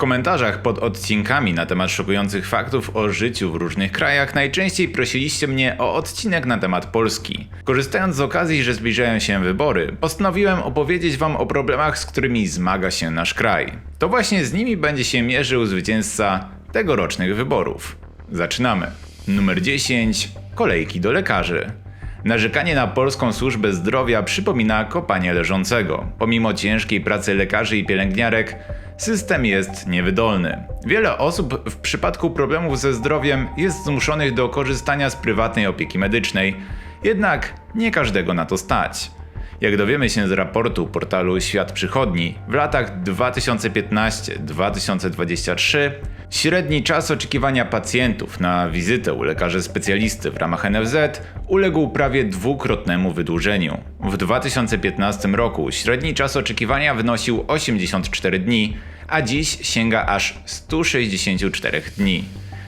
komentarzach pod odcinkami na temat szokujących faktów o życiu w różnych krajach najczęściej prosiliście mnie o odcinek na temat Polski. Korzystając z okazji, że zbliżają się wybory, postanowiłem opowiedzieć Wam o problemach, z którymi zmaga się nasz kraj. To właśnie z nimi będzie się mierzył zwycięzca tegorocznych wyborów. Zaczynamy. Numer 10. Kolejki do lekarzy. Narzekanie na polską służbę zdrowia przypomina kopanie leżącego. Pomimo ciężkiej pracy lekarzy i pielęgniarek, system jest niewydolny. Wiele osób w przypadku problemów ze zdrowiem jest zmuszonych do korzystania z prywatnej opieki medycznej, jednak nie każdego na to stać. Jak dowiemy się z raportu portalu Świat Przychodni, w latach 2015-2023 średni czas oczekiwania pacjentów na wizytę u lekarza specjalisty w ramach NFZ uległ prawie dwukrotnemu wydłużeniu. W 2015 roku średni czas oczekiwania wynosił 84 dni, a dziś sięga aż 164 dni.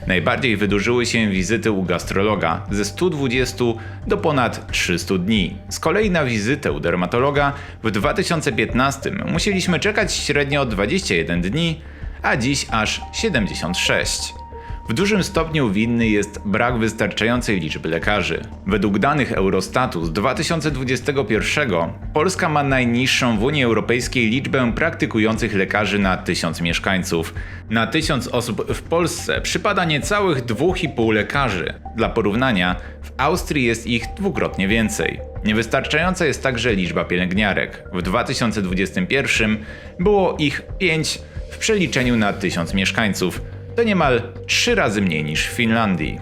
Najbardziej wydłużyły się wizyty u gastrologa ze 120 do ponad 300 dni. Z kolei na wizytę u dermatologa w 2015 musieliśmy czekać średnio 21 dni, a dziś aż 76. W dużym stopniu winny jest brak wystarczającej liczby lekarzy. Według danych Eurostatu z 2021 Polska ma najniższą w Unii Europejskiej liczbę praktykujących lekarzy na 1000 mieszkańców. Na 1000 osób w Polsce przypada niecałych 2,5 lekarzy. Dla porównania, w Austrii jest ich dwukrotnie więcej. Niewystarczająca jest także liczba pielęgniarek. W 2021 było ich 5 w przeliczeniu na 1000 mieszkańców to niemal 3 razy mniej niż w Finlandii.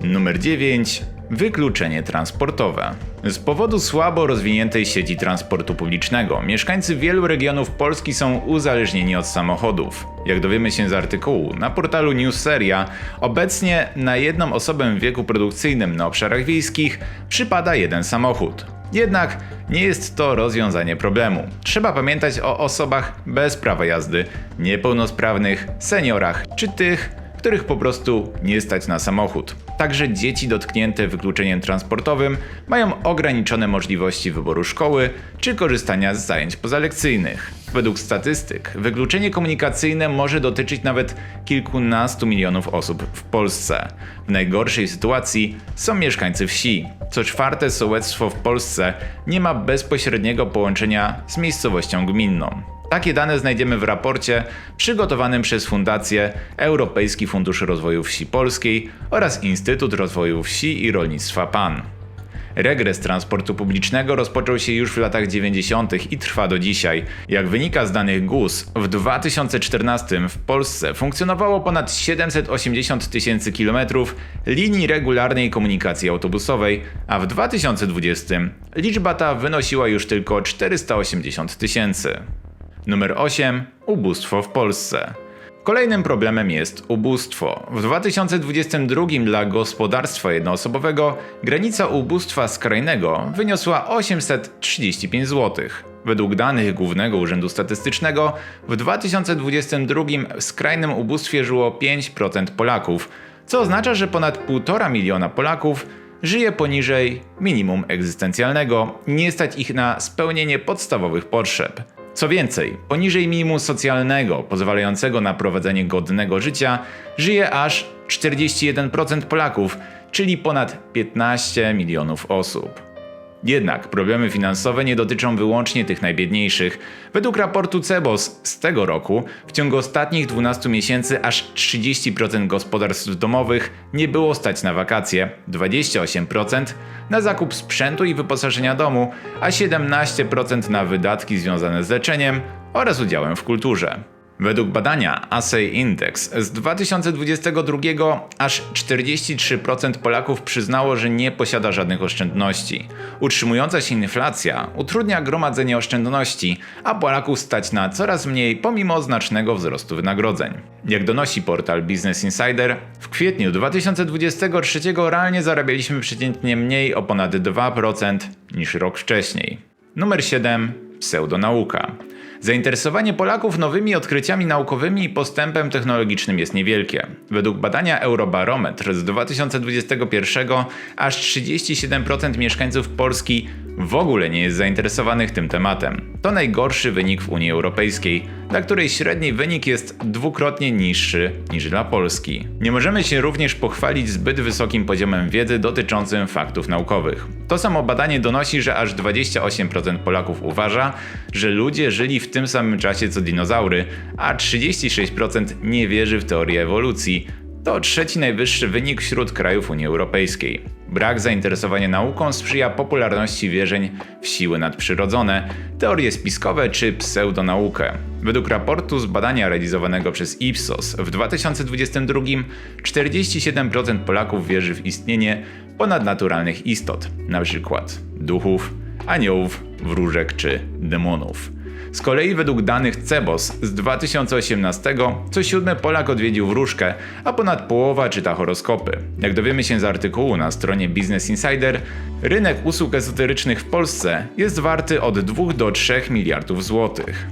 Numer 9. Wykluczenie transportowe. Z powodu słabo rozwiniętej sieci transportu publicznego, mieszkańcy wielu regionów Polski są uzależnieni od samochodów. Jak dowiemy się z artykułu na portalu Newseria, obecnie na jedną osobę w wieku produkcyjnym na obszarach wiejskich przypada jeden samochód. Jednak nie jest to rozwiązanie problemu. Trzeba pamiętać o osobach bez prawa jazdy, niepełnosprawnych, seniorach czy tych, których po prostu nie stać na samochód. Także dzieci dotknięte wykluczeniem transportowym mają ograniczone możliwości wyboru szkoły czy korzystania z zajęć pozalekcyjnych. Według statystyk, wykluczenie komunikacyjne może dotyczyć nawet kilkunastu milionów osób w Polsce. W najgorszej sytuacji są mieszkańcy wsi. Co czwarte sołectwo w Polsce nie ma bezpośredniego połączenia z miejscowością gminną. Takie dane znajdziemy w raporcie przygotowanym przez Fundację Europejski Fundusz Rozwoju Wsi Polskiej oraz Instytut Rozwoju Wsi i Rolnictwa PAN. Regres transportu publicznego rozpoczął się już w latach 90. i trwa do dzisiaj. Jak wynika z danych GUS, w 2014 w Polsce funkcjonowało ponad 780 tysięcy kilometrów linii regularnej komunikacji autobusowej, a w 2020 liczba ta wynosiła już tylko 480 tysięcy. Numer 8. Ubóstwo w Polsce. Kolejnym problemem jest ubóstwo. W 2022 dla gospodarstwa jednoosobowego granica ubóstwa skrajnego wyniosła 835 zł. Według danych Głównego Urzędu Statystycznego w 2022 w skrajnym ubóstwie żyło 5% Polaków, co oznacza, że ponad 1,5 miliona Polaków żyje poniżej minimum egzystencjalnego, nie stać ich na spełnienie podstawowych potrzeb. Co więcej, poniżej minimum socjalnego pozwalającego na prowadzenie godnego życia żyje aż 41% Polaków, czyli ponad 15 milionów osób. Jednak problemy finansowe nie dotyczą wyłącznie tych najbiedniejszych. Według raportu CEBOS z tego roku w ciągu ostatnich 12 miesięcy aż 30% gospodarstw domowych nie było stać na wakacje, 28% na zakup sprzętu i wyposażenia domu, a 17% na wydatki związane z leczeniem oraz udziałem w kulturze. Według badania Assay Index z 2022 aż 43% Polaków przyznało, że nie posiada żadnych oszczędności. Utrzymująca się inflacja utrudnia gromadzenie oszczędności, a Polaków stać na coraz mniej pomimo znacznego wzrostu wynagrodzeń. Jak donosi portal Business Insider, w kwietniu 2023 realnie zarabialiśmy przeciętnie mniej o ponad 2% niż rok wcześniej. Numer 7. Pseudonauka. Zainteresowanie Polaków nowymi odkryciami naukowymi i postępem technologicznym jest niewielkie. Według badania Eurobarometr z 2021 aż 37% mieszkańców Polski w ogóle nie jest zainteresowanych tym tematem. To najgorszy wynik w Unii Europejskiej, dla której średni wynik jest dwukrotnie niższy niż dla Polski. Nie możemy się również pochwalić zbyt wysokim poziomem wiedzy dotyczącym faktów naukowych. To samo badanie donosi, że aż 28% Polaków uważa, że ludzie żyli w tym samym czasie co dinozaury, a 36% nie wierzy w teorię ewolucji, to trzeci najwyższy wynik wśród krajów Unii Europejskiej. Brak zainteresowania nauką sprzyja popularności wierzeń w siły nadprzyrodzone, teorie spiskowe czy pseudonaukę. Według raportu z badania realizowanego przez Ipsos w 2022 47% Polaków wierzy w istnienie ponadnaturalnych istot, np. duchów, aniołów, wróżek czy demonów. Z kolei według danych CEBOS z 2018 co siódmy Polak odwiedził wróżkę, a ponad połowa czyta horoskopy. Jak dowiemy się z artykułu na stronie Business Insider, rynek usług ezoterycznych w Polsce jest warty od 2 do 3 miliardów złotych.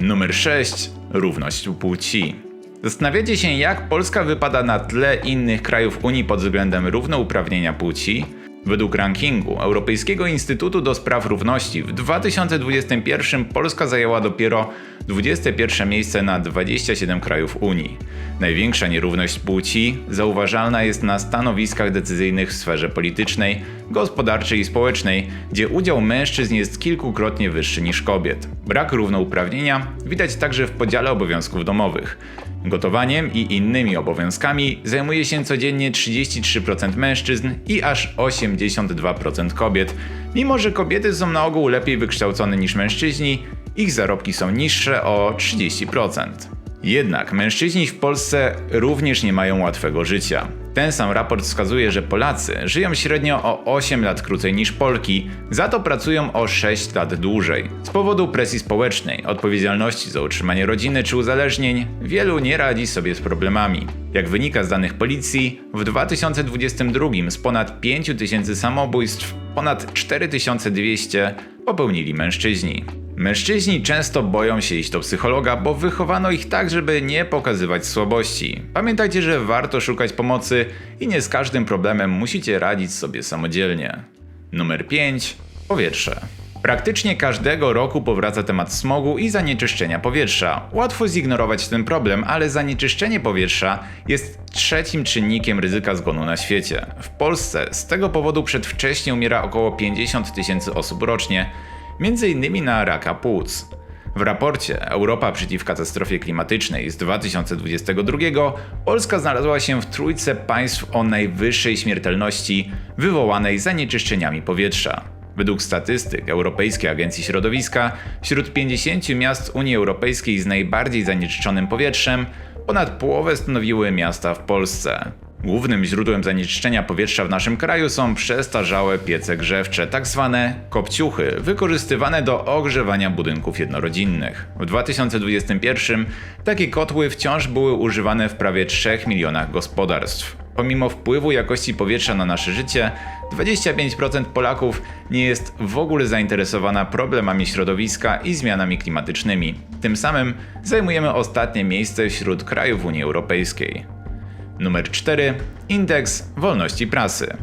Numer 6. Równość płci. Zastanawiacie się, jak Polska wypada na tle innych krajów Unii pod względem równouprawnienia płci? Według rankingu Europejskiego Instytutu do Spraw Równości w 2021 Polska zajęła dopiero 21 miejsce na 27 krajów Unii. Największa nierówność płci zauważalna jest na stanowiskach decyzyjnych w sferze politycznej, gospodarczej i społecznej, gdzie udział mężczyzn jest kilkukrotnie wyższy niż kobiet. Brak równouprawnienia widać także w podziale obowiązków domowych. Gotowaniem i innymi obowiązkami zajmuje się codziennie 33% mężczyzn i aż 82% kobiet. Mimo, że kobiety są na ogół lepiej wykształcone niż mężczyźni, ich zarobki są niższe o 30%. Jednak mężczyźni w Polsce również nie mają łatwego życia. Ten sam raport wskazuje, że Polacy żyją średnio o 8 lat krócej niż Polki, za to pracują o 6 lat dłużej. Z powodu presji społecznej, odpowiedzialności za utrzymanie rodziny czy uzależnień, wielu nie radzi sobie z problemami. Jak wynika z danych policji, w 2022 z ponad 5000 samobójstw ponad 4200 popełnili mężczyźni. Mężczyźni często boją się iść do psychologa, bo wychowano ich tak, żeby nie pokazywać słabości. Pamiętajcie, że warto szukać pomocy i nie z każdym problemem musicie radzić sobie samodzielnie. Numer 5. Powietrze. Praktycznie każdego roku powraca temat smogu i zanieczyszczenia powietrza. Łatwo zignorować ten problem, ale zanieczyszczenie powietrza jest trzecim czynnikiem ryzyka zgonu na świecie. W Polsce z tego powodu przedwcześnie umiera około 50 tysięcy osób rocznie, m.in. na raka płuc. W raporcie Europa przeciw katastrofie klimatycznej z 2022 Polska znalazła się w trójce państw o najwyższej śmiertelności wywołanej zanieczyszczeniami powietrza. Według statystyk Europejskiej Agencji Środowiska, wśród 50 miast Unii Europejskiej z najbardziej zanieczyszczonym powietrzem, ponad połowę stanowiły miasta w Polsce. Głównym źródłem zanieczyszczenia powietrza w naszym kraju są przestarzałe piece grzewcze, tak zwane kopciuchy, wykorzystywane do ogrzewania budynków jednorodzinnych. W 2021 takie kotły wciąż były używane w prawie 3 milionach gospodarstw. Pomimo wpływu jakości powietrza na nasze życie, 25% Polaków nie jest w ogóle zainteresowana problemami środowiska i zmianami klimatycznymi. Tym samym zajmujemy ostatnie miejsce wśród krajów Unii Europejskiej. Numer 4. Indeks wolności prasy.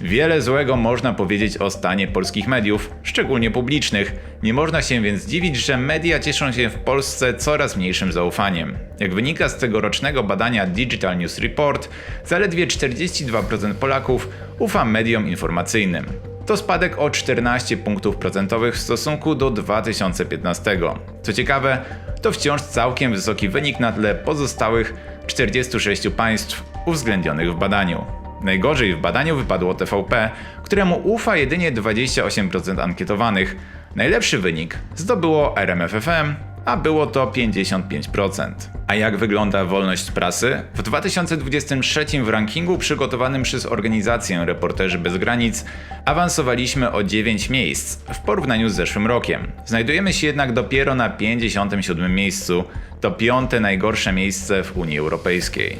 Wiele złego można powiedzieć o stanie polskich mediów, szczególnie publicznych. Nie można się więc dziwić, że media cieszą się w Polsce coraz mniejszym zaufaniem. Jak wynika z tegorocznego badania Digital News Report, zaledwie 42% Polaków ufa mediom informacyjnym. To spadek o 14 punktów procentowych w stosunku do 2015. Co ciekawe, to wciąż całkiem wysoki wynik na tle pozostałych 46 państw uwzględnionych w badaniu. Najgorzej w badaniu wypadło TVP, któremu ufa jedynie 28% ankietowanych. Najlepszy wynik zdobyło RMFFM, a było to 55%. A jak wygląda wolność prasy? W 2023 w rankingu przygotowanym przez organizację Reporterzy Bez Granic awansowaliśmy o 9 miejsc w porównaniu z zeszłym rokiem. Znajdujemy się jednak dopiero na 57 miejscu, to piąte najgorsze miejsce w Unii Europejskiej.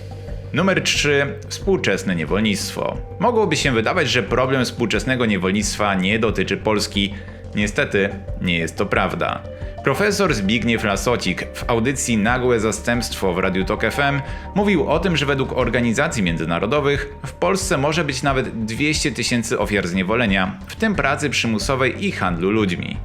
Numer 3. Współczesne niewolnictwo. Mogłoby się wydawać, że problem współczesnego niewolnictwa nie dotyczy Polski. Niestety, nie jest to prawda. Profesor Zbigniew Lasocik w audycji Nagłe Zastępstwo w Radiu Tok FM mówił o tym, że według organizacji międzynarodowych w Polsce może być nawet 200 tysięcy ofiar zniewolenia, w tym pracy przymusowej i handlu ludźmi.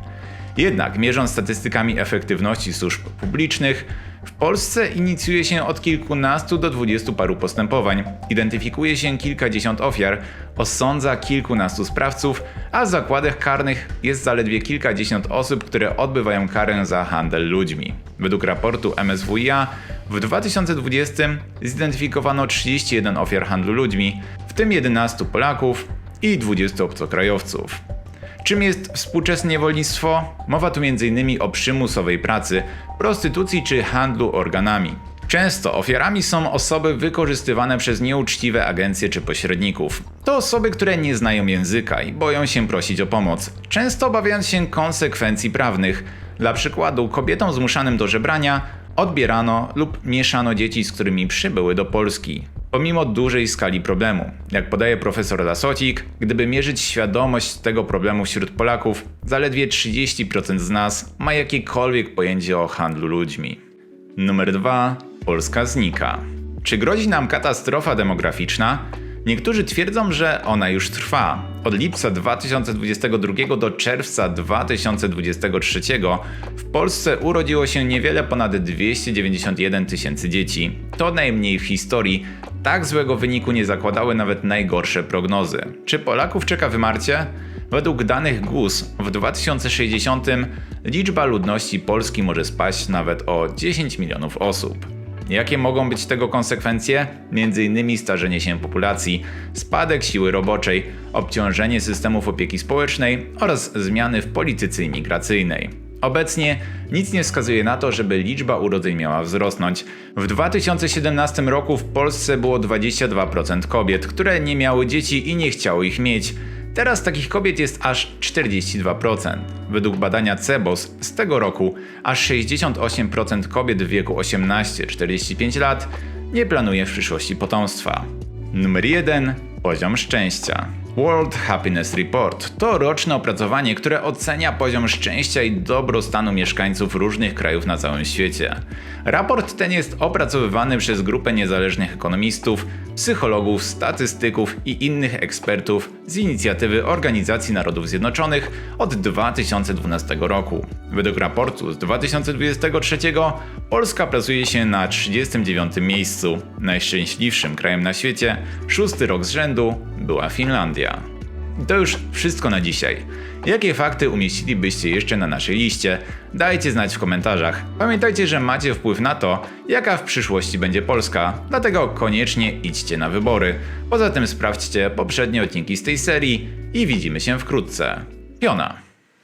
Jednak, mierząc statystykami efektywności służb publicznych, w Polsce inicjuje się od kilkunastu do dwudziestu paru postępowań, identyfikuje się kilkadziesiąt ofiar, osądza kilkunastu sprawców, a w zakładach karnych jest zaledwie kilkadziesiąt osób, które odbywają karę za handel ludźmi. Według raportu MSWiA w 2020 zidentyfikowano 31 ofiar handlu ludźmi, w tym 11 Polaków i 20 obcokrajowców. Czym jest współczesne niewolnictwo? Mowa tu m.in. o przymusowej pracy, prostytucji czy handlu organami. Często ofiarami są osoby wykorzystywane przez nieuczciwe agencje czy pośredników. To osoby, które nie znają języka i boją się prosić o pomoc, często obawiając się konsekwencji prawnych. Dla przykładu, kobietom zmuszanym do żebrania odbierano lub mieszano dzieci, z którymi przybyły do Polski. Pomimo dużej skali problemu, jak podaje profesor Lasocik, gdyby mierzyć świadomość tego problemu wśród Polaków, zaledwie 30% z nas ma jakiekolwiek pojęcie o handlu ludźmi. Numer 2. Polska znika. Czy grozi nam katastrofa demograficzna? Niektórzy twierdzą, że ona już trwa. Od lipca 2022 do czerwca 2023 w Polsce urodziło się niewiele ponad 291 tysięcy dzieci. To najmniej w historii. Tak złego wyniku nie zakładały nawet najgorsze prognozy. Czy Polaków czeka wymarcie? Według danych GUS w 2060 liczba ludności Polski może spaść nawet o 10 milionów osób. Jakie mogą być tego konsekwencje? Między innymi starzenie się populacji, spadek siły roboczej, obciążenie systemów opieki społecznej oraz zmiany w polityce imigracyjnej. Obecnie nic nie wskazuje na to, żeby liczba urodzeń miała wzrosnąć. W 2017 roku w Polsce było 22% kobiet, które nie miały dzieci i nie chciały ich mieć. Teraz takich kobiet jest aż 42%. Według badania CEBOS z tego roku aż 68% kobiet w wieku 18-45 lat nie planuje w przyszłości potomstwa. Numer 1. Poziom szczęścia. World Happiness Report to roczne opracowanie, które ocenia poziom szczęścia i dobrostanu mieszkańców różnych krajów na całym świecie. Raport ten jest opracowywany przez grupę niezależnych ekonomistów, psychologów, statystyków i innych ekspertów z inicjatywy Organizacji Narodów Zjednoczonych od 2012 roku. Według raportu z 2023 Polska plasuje się na 39 miejscu. Najszczęśliwszym krajem na świecie, szósty rok z rzędu, była Finlandia. To już wszystko na dzisiaj. Jakie fakty umieścilibyście jeszcze na naszej liście? Dajcie znać w komentarzach. Pamiętajcie, że macie wpływ na to, jaka w przyszłości będzie Polska, dlatego koniecznie idźcie na wybory. Poza tym sprawdźcie poprzednie odcinki z tej serii i widzimy się wkrótce. Piona.